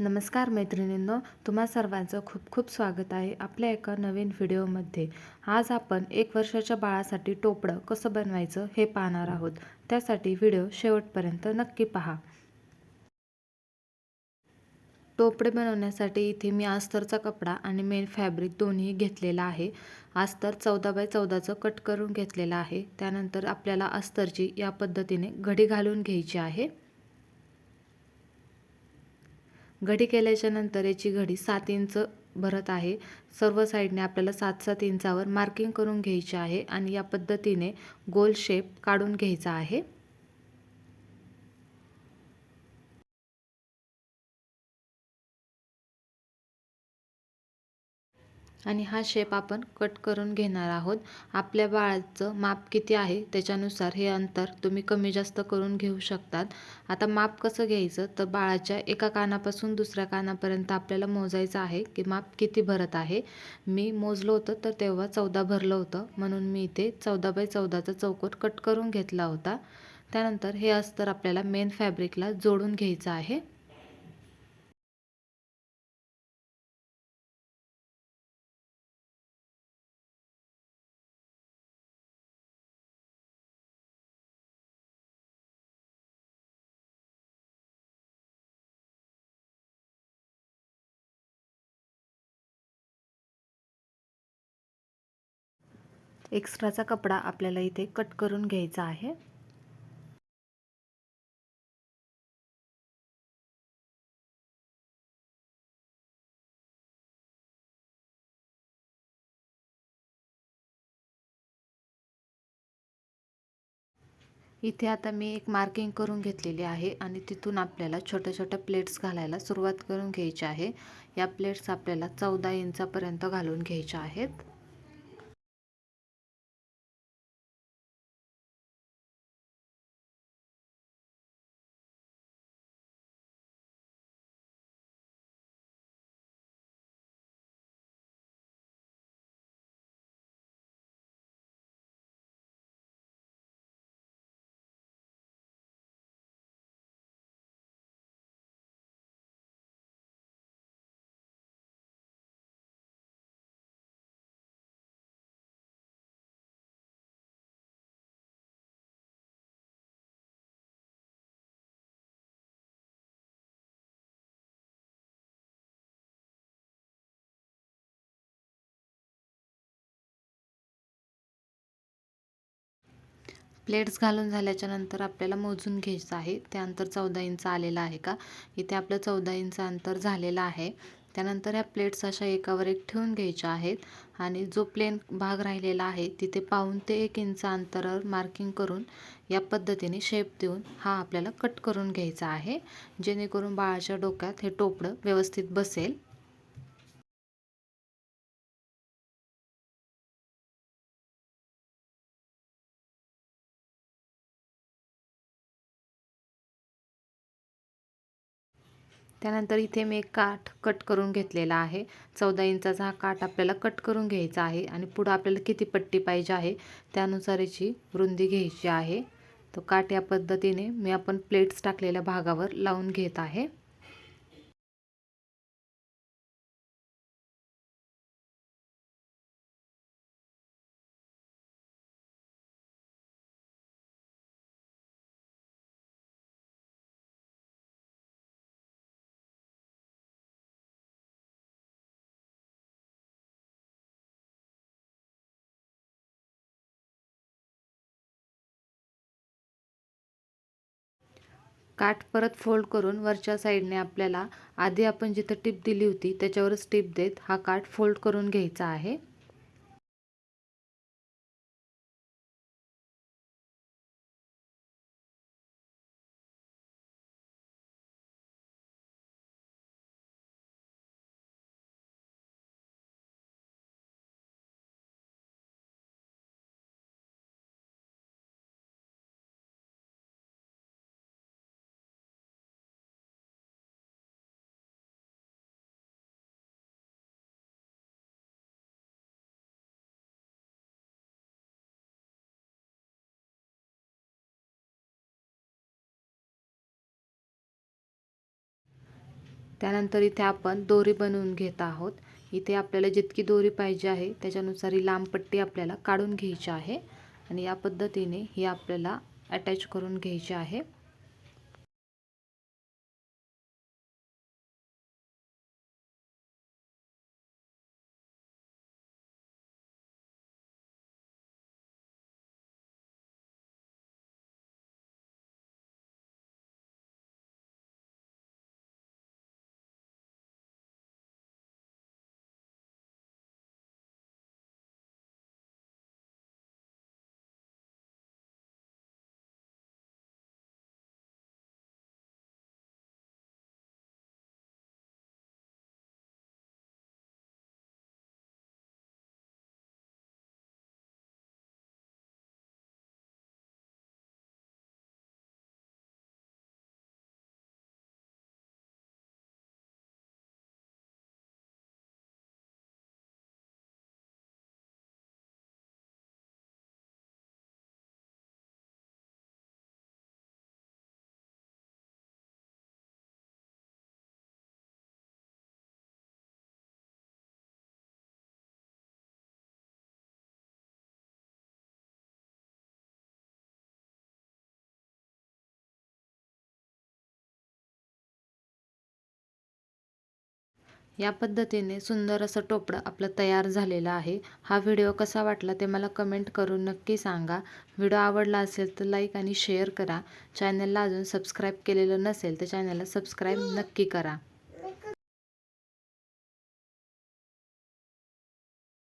नमस्कार मैत्रिणींनो तुम्हा सर्वांचं खूप खूप स्वागत आहे आपल्या एका नवीन व्हिडिओमध्ये. आज आपण एक वर्षाच्या बाळासाठी टोपडं कसं बनवायचं हे पाहणार आहोत. त्यासाठी व्हिडिओ शेवटपर्यंत नक्की पहा. टोपडे बनवण्यासाठी इथे मी अस्तरचा कपडा आणि मेन फॅब्रिक दोन्ही घेतलेला आहे. अस्तर चौदा बाय चौदाचं कट करून घेतलेलं आहे. त्यानंतर आपल्याला अस्तरची या पद्धतीने घडी घालून घ्यायची आहे. घडी केल्याच्यानंतर याची घडी सात इंच भरत आहे. सर्व साईडने आपल्याला सात सात इंचावर मार्किंग करून घ्यायची आहे आणि या पद्धतीने गोल शेप काढून घ्यायचा आहे. आणि हा शेप आपण कट करून घेणार आहोत. आपल्या बाळाचं माप किती आहे त्याच्यानुसार हे अंतर तुम्ही कमी जास्त करून घेऊ शकतात. आता माप कसं घ्यायचं? तर बाळाच्या एका कानापासून दुसऱ्या कानापर्यंत आपल्याला मोजायचं आहे की माप किती भरत आहे. मी मोजलं होतं तर तेव्हा चौदा भरलं होतं. म्हणून मी इथे चौदा बाय चौदाचा चौकोट कट करून घेतला होता. त्यानंतर हे अस्तर आपल्याला मेन फॅब्रिकला जोडून घ्यायचं आहे. एक्स्ट्राचा कपडा आपल्याला इथे कट करून घ्यायचा आहे. इथे आता मी एक मार्किंग करून घेतलेली आहे आणि तिथून आपल्याला छोट्या छोट्या प्लेट्स घालायला सुरुवात करून घ्यायची आहे. या प्लेट्स आपल्याला चौदा इंचापर्यंत घालून घ्यायच्या आहेत. प्लेट्स घालून झाल्याच्यानंतर आपल्याला मोजून घ्यायचं आहे. ते अंतर चौदा इंच आलेलं आहे का? इथे आपलं चौदा इंच अंतर झालेलं आहे. त्यानंतर ह्या प्लेट्स अशा एकावर एक ठेवून घ्यायच्या आहेत आणि जो प्लेन भाग राहिलेला आहे तिथे पाऊन ते एक इंच अंतरावर मार्किंग करून या पद्धतीने शेप देऊन हा आपल्याला कट करून घ्यायचा आहे. जेणेकरून बाळाच्या डोक्यात हे टोपडं व्यवस्थित बसेल. त्यानंतर इथे मी एक काठ कट करून घेतलेला आहे. चौदा इंचाचा हा काठ आपल्याला कट करून घ्यायचा आहे आणि पुढं आपल्याला किती पट्टी पाहिजे आहे त्यानुसार याची रुंदी घ्यायची आहे. तो काठ या पद्धतीने मी आपण प्लेट्स टाकलेल्या भागावर लावून घेत आहे. काठ परत फोल्ड करून वरच्या साईडने आपल्याला आधी आपण जिथं टिप दिली होती त्याच्यावरच टिप देत हा काठ फोल्ड करून घ्यायचा आहे. त्यानंतर इथे आपण दोरी बनवून घेत आहोत. इथे आपल्याला जितकी दोरी पाहिजे आहे त्याच्यानुसार ही लांब पट्टी आपल्याला काढून घ्यायची आहे. आणि या पद्धतीने ही आपल्याला अटॅच करून घ्यायची आहे. या पद्धतीने सुंदर असं टोपडं आपलं तयार झालेलं आहे. हा व्हिडिओ कसा वाटला ते मला कमेंट करून नक्की सांगा. व्हिडिओ आवडला असेल तर लाईक आणि शेअर करा. चॅनलला अजून सबस्क्राईब केलेलं नसेल तर चॅनलला सबस्क्राईब नक्की करा.